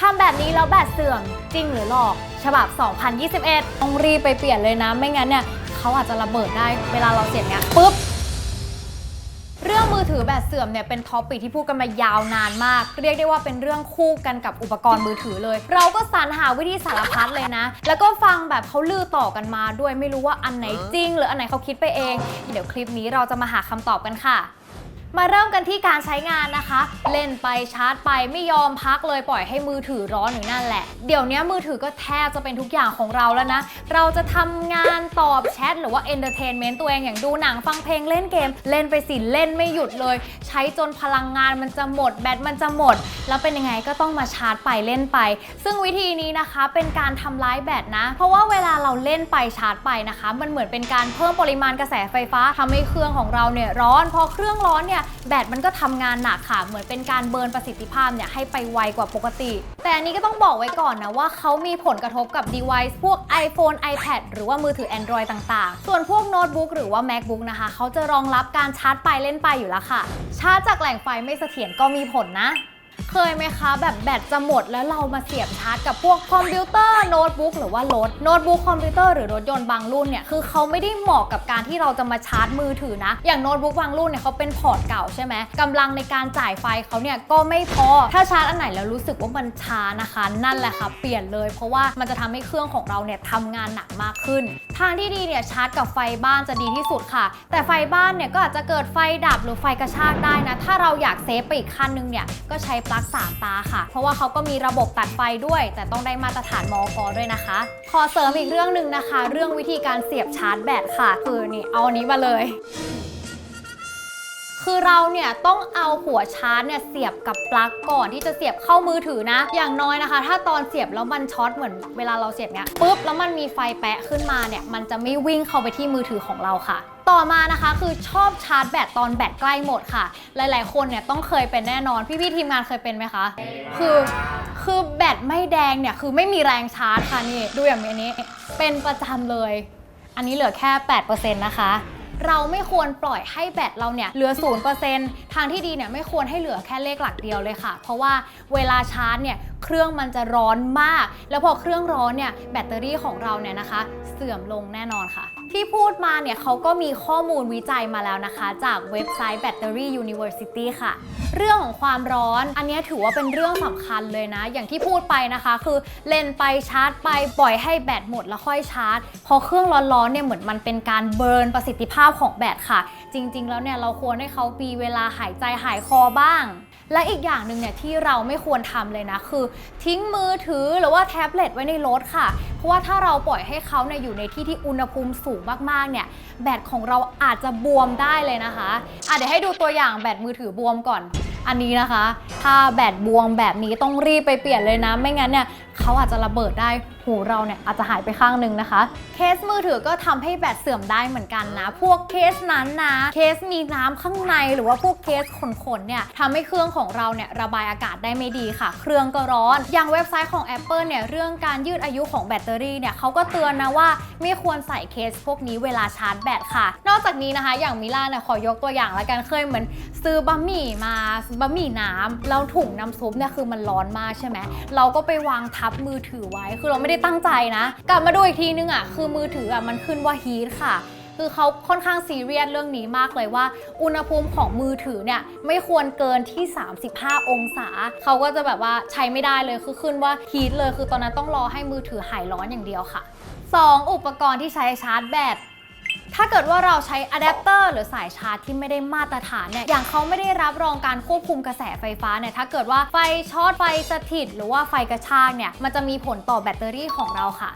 ทำแบบนี้แล้วแบตเสื่อมจริงหรือหลอก ฉบับ 2021 ต้องรีบไปเปลี่ยนเลยนะ ไม่งั้นเนี่ยเขาอาจจะระเบิดได้เวลาเราเสียบเนี้ยปุ๊บเรื่องมือถือแบตเสื่อมเนี่ยเป็นท็อปิกที่พูดกันมายาวนานมาก เรียกได้ว่าเป็นเรื่องคู่กันกับอุปกรณ์มือถือเลย เราก็สรรหาวิธีสารพัดเลยนะ แล้วก็ฟังแบบเขาลือต่อกันมาด้วยไม่รู้ว่าอันไหนจริง หรืออันไหนเขาคิดไปเอง เดี๋ยวคลิปนี้เราจะมาหาคำตอบกันค่ะ มาเริ่มกันที่การใช้งานนะคะ เล่นไปชาร์จไปไม่ยอมพักเลยปล่อยให้มือถือร้อนอยู่นั่นแหละ เดี๋ยวนี้มือถือก็แทบจะเป็นทุกอย่างของเราแล้วนะ เราจะทำงานตอบแชทหรือว่าเอนเตอร์เทนเมนต์ตัวเองอย่างดูหนังฟังเพลงเล่นเกม เล่นไปสิเล่นไม่หยุดเลย ใช้จนพลังงานมันจะหมด แบตมันจะหมด แล้วเป็นยังไงก็ต้องมาชาร์จไปเล่นไป ซึ่งวิธีนี้นะคะเป็นการทำร้ายแบตนะ เพราะว่าเวลาเราเล่นไปชาร์จไปนะคะ มันเหมือนเป็นการเพิ่มปริมาณกระแสไฟฟ้าทำให้เครื่องของเราเนี่ยร้อนพอเครื่องร้อนเนี่ยแบตมันก็ทำงานหนักค่ะ เหมือนเป็นการเบิร์นประสิทธิภาพเนี่ยให้ไปไวกว่าปกติ แต่อันนี้ก็ต้องบอกไว้ก่อนนะว่าเขามีผลกระทบกับ device พวก iPhone iPad หรือว่ามือถือ Android ต่างๆ ส่วนพวกโน้ตบุ๊กหรือว่า MacBook นะคะ เขาจะรองรับการชาร์จไปเล่นไปอยู่แล้วค่ะ ชาร์จจากแหล่งไฟไม่เสถียรก็มีผลนะ เคยไหมคะ แบบแบตจะหมดแล้วเรามาเสียบชาร์จกับพวกคอมพิวเตอร์โน้ตบุ๊กหรือว่ารถโน้ตบุ๊กคอมพิวเตอร์หรือรถยนต์บางรุ่นเนี่ยคือเขาไม่ได้เหมาะกับการที่เราจะมาชาร์จมือถือนะ อย่างโน้ตบุ๊กบางรุ่นเนี่ยเขาเป็นพอร์ตเก่าใช่ไหมกำลังในการจ่ายไฟเขาเนี่ยก็ไม่พอถ้าชาร์จอันไหนแล้วรู้สึกว่ามันช้านะคะ นั่นแหละค่ะเปลี่ยนเลย เพราะว่ามันจะทำให้เครื่องของเราเนี่ยทำงานหนักมากขึ้น ทางที่ดีเนี่ยชาร์จกับไฟบ้านจะดีที่สุดค่ะ แต่ไฟบ้านเนี่ยก็อาจจะเกิดไฟดับหรือไฟกระชากได้นะถ้าเราอยากเซฟไปอีกขั้นนึงเนี่ยก็ใช้ปลั๊กสามตาค่ะ เพราะว่าเขาก็มีระบบตัดไฟด้วย แต่ต้องได้มาตรฐานมอกอด้วยนะคะ ขอเสริมอีกเรื่องหนึ่งนะคะ เรื่องวิธีการเสียบชาร์จแบตค่ะ คือนี่เอาอันนี้มาเลย คือเราเนี่ยต้องเอาหัวชาร์จเนี่ยเสียบกับปลั๊กก่อนที่จะเสียบเข้ามือถือนะ อย่างน้อยนะคะ ถ้าตอนเสียบแล้วมันช็อตเหมือนเวลาเราเสียบเนี้ยปุ๊บแล้วมันมีไฟแปะขึ้นมาเนี่ยมันจะไม่วิ่งเข้าไปที่มือถือของเราค่ะต่อมานะคะคือชอบชาร์จแบตตอนแบตใกล้หมดค่ะ หลายๆ คนเนี่ยต้องเคยเป็นแน่นอน พี่ๆทีมงานเคยเป็นไหมคะ คือคือแบตไม่แดงเนี่ยคือไม่มีแรงชาร์จค่ะนี่ดูอย่างนี้เป็นประจำเลย อันนี้เหลือแค่ 8%นะคะ เราไม่ควรปล่อยให้แบตเราเนี่ยเหลือ 0%ทางที่ดีเนี่ยไม่ควรให้เหลือแค่เลขหลักเดียวเลยค่ะ เพราะว่าเวลาชาร์จเนี่ยเครื่องมันจะร้อนมาก แล้วพอเครื่องร้อนเนี่ยแบตเตอรี่ของเราเนี่ยนะคะ เสื่อมลงแน่นอนค่ะ ที่พูดมาเนี่ยเขาก็มีข้อมูลวิจัยมาแล้วนะคะ จากเว็บไซต์ Battery University ค่ะ เรื่องของความร้อน อันนี้ถือว่าเป็นเรื่องสำคัญเลยนะ อย่างที่พูดไปนะคะ คือเล่นไปชาร์จไปปล่อยให้แบตหมดแล้วค่อยชาร์จ พอเครื่องร้อนๆเนี่ยเหมือนมันเป็นการเบิร์นประสิทธิภาพของแบตค่ะ จริง ๆ แล้วเนี่ยเราควรให้เขามีเวลาหายใจหายคอบ้าง และอีกอย่างหนึ่งเนี่ยที่เราไม่ควรทำเลยนะคือ ทิ้งมือถือหรือว่าแท็บเล็ตไว้ในรถค่ะ เพราะว่าถ้าเราปล่อยให้เขาเนี่ยอยู่ในที่ที่อุณหภูมิสูงมากๆเนี่ยแบตของเราอาจจะบวมได้เลยนะคะอะเดี๋ยวให้ดูตัวอย่างแบตมือถือบวมก่อนอันนี้นะคะ ถ้าแบตบวมแบบนี้ต้องรีบไปเปลี่ยนเลยนะ ไม่งั้นเนี่ยเขาอาจจะระเบิดได้ หูเราเนี่ยอาจจะหายไปข้างหนึ่งนะคะ เคสมือถือก็ทำให้แบตเสื่อมได้เหมือนกันนะ พวกเคสนั้นนะเคสมีน้ำข้างในหรือว่าพวกเคสขนๆเนี่ยทำให้เครื่องของเราเนี่ยระบายอากาศได้ไม่ดีค่ะ เครื่องก็ร้อน อย่างเว็บไซต์ของ Apple เนี่ยเรื่องการยืดอายุของแบตเตอรี่เนี่ยเขาก็เตือนนะว่าไม่ควรใส่เคสพวกนี้เวลาชาร์จแบตค่ะ นอกจากนี้นะคะ อย่างมิล่าเนี่ยขอยกตัวอย่างละกันเคยเหมือนซื้อบะหมี่มาบะหมี่น้ำแล้วถุงน้ำซุปเนี่ยคือมันร้อนมากใช่ไหมเราก็ไปวางทับมือถือไว้คือเราไม่ได้ตั้งใจนะ กลับมาดูอีกทีนึงอะคือมือถืออะมันขึ้นว่าฮีทค่ะคือเขาค่อนข้างซีเรียสเรื่องนี้มากเลยว่า อุณหภูมิของมือถือเนี่ยไม่ควรเกินที่ 35 องศา เขาก็จะแบบว่าใช้ไม่ได้เลยคือขึ้นว่าฮีทเลย คือตอนนั้นต้องรอให้มือถือหายร้อนอย่างเดียวค่ะ 2. อุปกรณ์ที่ใช้ชาร์จแบต ถ้าเกิดว่าเราใช้อะแดปเตอร์หรือสายชาร์จที่ไม่ได้มาตรฐานเนี่ย อย่างเขาไม่ได้รับรองการควบคุมกระแสไฟฟ้าเนี่ย ถ้าเกิดว่าไฟช็อต ไฟสถิต หรือว่าไฟกระชากเนี่ย มันจะมีผลต่อแบตเตอรี่ของเราค่ะ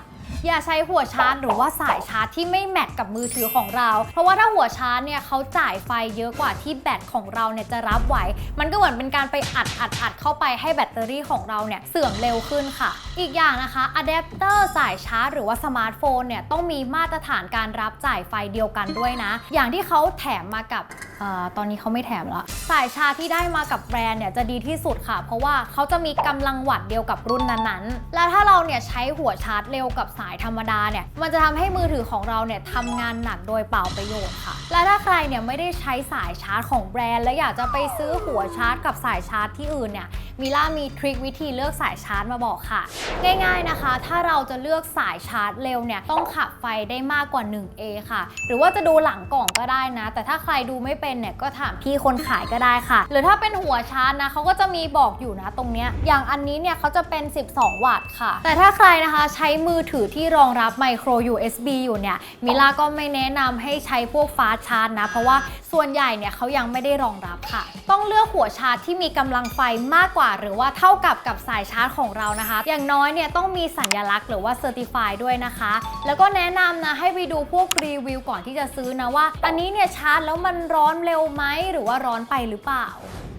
อย่าใช้หัวชาร์จหรือว่าสายชาร์จที่ไม่แมทกับมือถือของเรา เพราะว่าถ้าหัวชาร์จเนี่ยเขาจ่ายไฟเยอะกว่าที่แบตของเราเนี่ยจะรับไหว มันก็เหมือนเป็นการไปอัดอัดอัดเข้าไปให้แบตเตอรี่ของเราเนี่ยเสื่อมเร็วขึ้นค่ะ อีกอย่างนะคะอะแดปเตอร์สายชาร์จหรือว่าสมาร์ทโฟนเนี่ยต้องมีมาตรฐานการรับจ่ายไฟเดียวกันด้วยนะ อย่างที่เขาแถมมากับออตอนนี้เขาไม่แถมแล้วสายชาร์จที่ได้มากับแบรนด์เนี่ยจะดีที่สุดค่ะ เพราะว่าเขาจะมีกำลังวัตต์เดียวกับรุ่นนั้นๆ และถ้าเราเนี่ยใช้หัวชาร์จเร็วกับสายธรรมดาเนี่ยมันจะทำให้มือถือของเราเนี่ยทำงานหนักโดยเปล่าประโยชน์ค่ะ และถ้าใครเนี่ยไม่ได้ใช้สายชาร์จของแบรนด์ และอยากจะไปซื้อหัวชาร์จกับสายชาร์จที่อื่นเนี่ย มิล่ามีทริควิธีเลือกสายชาร์จมาบอกค่ะ ง่าย ๆนะคะ ถ้าเราจะเลือกสายชาร์จเร็วเนี่ยต้องขับไฟได้มากกว่า 1A ค่ะ หรือว่าจะดูหลังกล่องก็ได้นะ แต่ถ้าใครดูไม่เป็นเนี่ยก็ถามพี่คนขายก็ได้ค่ะ หรือถ้าเป็นหัวชาร์จนะเขาก็จะมีบอกอยู่นะตรงเนี้ยอย่างอันนี้เนี่ยเขาจะเป็น 12 วัตต์ค่ะ แต่ถ้าใครนะคะใช้มือถือที่รองรับไมโคร USB อยู่เนี่ยมิล่าก็ไม่แนะนำให้ใช้พวกฟ้าชาร์จนะ เพราะว่าส่วนใหญ่เนี่ยเขายังไม่ได้รองรับค่ะ ต้องเลือกหัวชาร์จที่มีกำลังไฟมากกว่าหรือว่าเท่ากับกับสายชาร์จของเรานะคะ อย่างน้อยเนี่ยต้องมีสัญลักษณ์หรือว่าเซอร์ติฟายด้วยนะคะ แล้วก็แนะนำนะให้ไปดูพวกรีวิวก่อนที่จะซื้อนะว่า อันนี้เนี่ยชาร์จแล้วมันร้อนเร็วไหมหรือว่าร้อนไปหรือเปล่า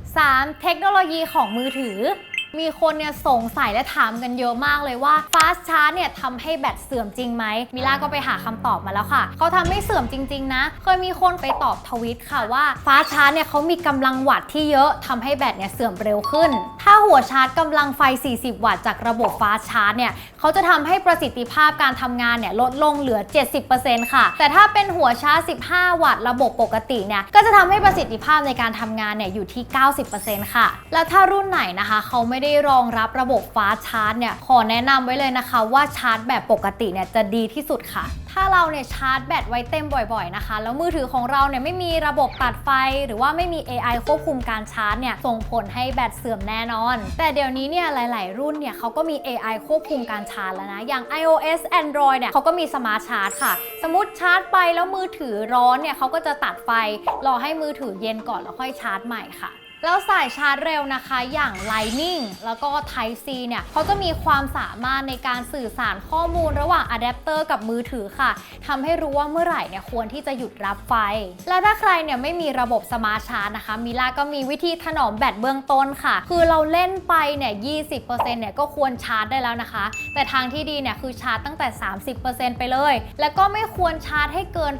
3. เทคโนโลยีของมือถือ มีคนเนี่ยสงสัยและถามกันเยอะมากเลยว่าฟาสชาร์จเนี่ยทำให้แบตเสื่อมจริงไหมมิล่าก็ไปหาคำตอบมาแล้วค่ะ เขาทำให้เสื่อมจริง ๆ นะ เคยมีคนไปตอบทวิตค่ะว่าฟาสชาร์จเนี่ยเขามีกำลังวัตต์ที่เยอะทำให้แบตเนี่ยเสื่อมเร็วขึ้นถ้าหัวชาร์จกำลังไฟ 40 วัตต์จากระบบ fast charge เนี่ยเขาจะทำให้ประสิทธิภาพการทำงานเนี่ยลดลงเหลือ 70%ค่ะ แต่ถ้าเป็นหัวชาร์จ 15 วัตต์ระบบปกติเนี่ยก็จะทำให้ประสิทธิภาพในการทำงานเนี่ยอยู่ที่ 90%ค่ะ แล้วถ้ารุ่นไหนนะคะเขาไม่ได้รองรับระบบฟ้าชาร์จเนี่ยขอแนะนำไว้เลยนะคะว่าชาร์จแบบปกติเนี่ยจะดีที่สุดค่ะ ถ้าเราเนี่ยชาร์จแบตไว้เต็มบ่อยๆนะคะ แล้วมือถือของเราเนี่ยไม่มีระบบตัดไฟ หรือว่าไม่มี AI ควบคุมการชาร์จเนี่ยส่งผลให้แบตเสื่อมแน่นอน แต่เดี๋ยวนี้เนี่ยหลาย ๆ รุ่นเนี่ยเขาก็มี AI ควบคุมการชาร์จแล้วนะ อย่าง iOS Android เนี่ยเขาก็มีสมาร์ทชาร์จค่ะ สมมติชาร์จไปแล้วมือถือร้อนเนี่ยเขาก็จะตัดไฟรอให้มือถือเย็นก่อนแล้วค่อยชาร์จใหม่ค่ะ แล้วสายชาร์จเร็วนะคะอย่าง Lightning แล้วก็ Type C เนี่ยเขาจะมีความสามารถในการสื่อสารข้อมูลระหว่างอะแดปเตอร์กับมือถือค่ะทำให้รู้ว่าเมื่อไหร่เนี่ยควรที่จะหยุดรับไฟ และถ้าใครเนี่ยไม่มีระบบสมาร์ทชาร์จนะคะมิล่าก็มีวิธีถนอมแบตเบื้องต้นค่ะ คือเราเล่นไปเนี่ย 20%เนี่ยก็ควรชาร์จได้แล้วนะคะ แต่ทางที่ดีเนี่ยคือชาร์จตั้งแต่ 30%ไปเลย แล้วก็ไม่ควรชาร์จให้เกิน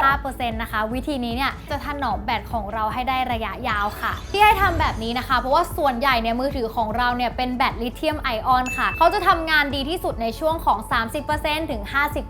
85%นะคะ วิธีนี้เนี่ยจะถนอมแบตของเราให้ได้ระยะยาวค่ะที่ใได้ทำแบบนี้นะคะ เพราะว่าส่วนใหญ่เนี่ยมือถือของเราเนี่ยเป็นแบตลิเธียมไอออนค่ะ เขาจะทำงานดีที่สุดในช่วงของ 30%ถึง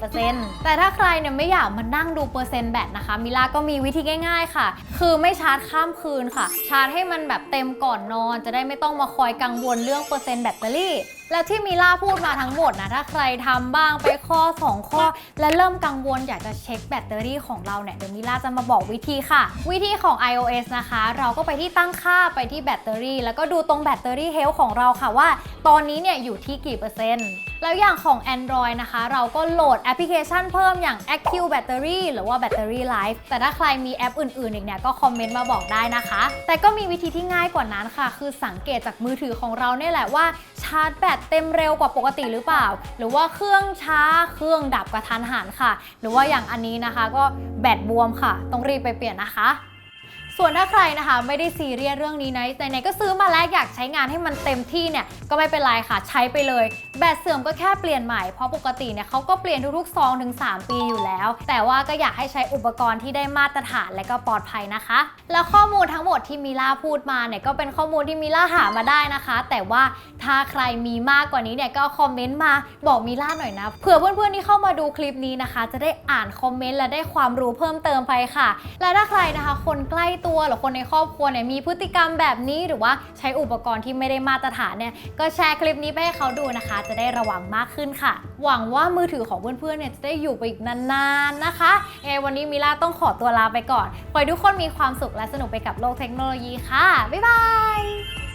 50%แต่ถ้าใครเนี่ยไม่อยากมานั่งดูเปอร์เซ็นต์แบตนะคะ มิล่าก็มีวิธีง่าย ๆค่ะ คือไม่ชาร์จข้ามคืนค่ะ ชาร์จให้มันแบบเต็มก่อนนอน จะได้ไม่ต้องมาคอยกังวลเรื่องเปอร์เซ็นต์แบตเตอรี่ แล้วที่มิล่าพูดมาทั้งหมดนะ ถ้าใครทำบ้างไปข้อ 2 ข้อ และเริ่มกังวลอยากจะเช็คแบตเตอรี่ของเราเนี่ยเดี๋ยวมิล่าจะมาบอกวิธีค่ะ วิธีของ iOS นะคะ เราก็ไปที่ตั้งค่าไปที่แบตเตอรี่ แล้วก็ดูตรงแบตเตอรี่เฮลของเราค่ะว่า ตอนนี้เนี่ยอยู่ที่กี่เปอร์เซ็นต์ แล้วอย่างของ Android นะคะ เราก็โหลดแอปพลิเคชันเพิ่มอย่าง Active Battery หรือว่า Battery Life แต่ถ้าใครมีแอปอื่นๆ อีกเนี่ยก็คอมเมนต์มาบอกได้นะคะ แต่ก็มีวิธีที่ง่ายกว่านั้นค่ะ คือสังเกตจากมือถือของเราเนี่ยแหละว่าชาร์จแบตเต็มเร็วกว่าปกติหรือเปล่า หรือว่าเครื่องช้าเครื่องดับกระทันหันค่ะ หรือว่าอย่างอันนี้นะคะ ก็แบตบวมค่ะ ต้องรีบไปเปลี่ยนนะคะ ส่วนถ้าใครนะคะไม่ได้ซีเรียสเรื่องนี้นะไหนๆก็ซื้อมาแล้วอยากใช้งานให้มันเต็มที่เนี่ยก็ไม่เป็นไรค่ะใช้ไปเลย แบตเสื่อมก็แค่เปลี่ยนใหม่เพราะปกติเนี่ยเขาก็เปลี่ยนทุกๆ2ถึง3ปีอยู่แล้ว แต่ว่าก็อยากให้ใช้อุปกรณ์ที่ได้มาตรฐานและก็ปลอดภัยนะคะ แล้วข้อมูลทั้งหมดที่มิล่าพูดมาเนี่ยก็เป็นข้อมูลที่มิล่าหามาได้นะคะ แต่ว่าถ้าใครมีมากกว่านี้เนี่ยก็คอมเมนต์มาบอกมิล่าหน่อยนะเผื่อเพื่อนๆที่เข้ามาดูคลิปนี้นะคะ จะได้อ่านคอมเมนต์และได้ความรู้เพิ่มเติมไปค่ะ และถ้าใครนะคะ คนใกล้ตัวหรือคนในครอบครัวเนี่ยมีพฤติกรรมแบบนี้หรือว่าใช้อุปกรณ์ที่ไม่ได้มาตรฐานเนี่ยก็แชร์คลิปนี้ไปให้เขาดูนะคะ จะได้ระวังมากขึ้นค่ะ หวังว่ามือถือของเพื่อนๆเนี่ยจะได้อยู่ไปอีกนานๆนะคะเออวันนี้มิล่าต้องขอตัวลาไปก่อนขอให้ทุกคนมีความสุขและสนุกไปกับโลกเทคโนโลยีค่ะบ๊ายบาย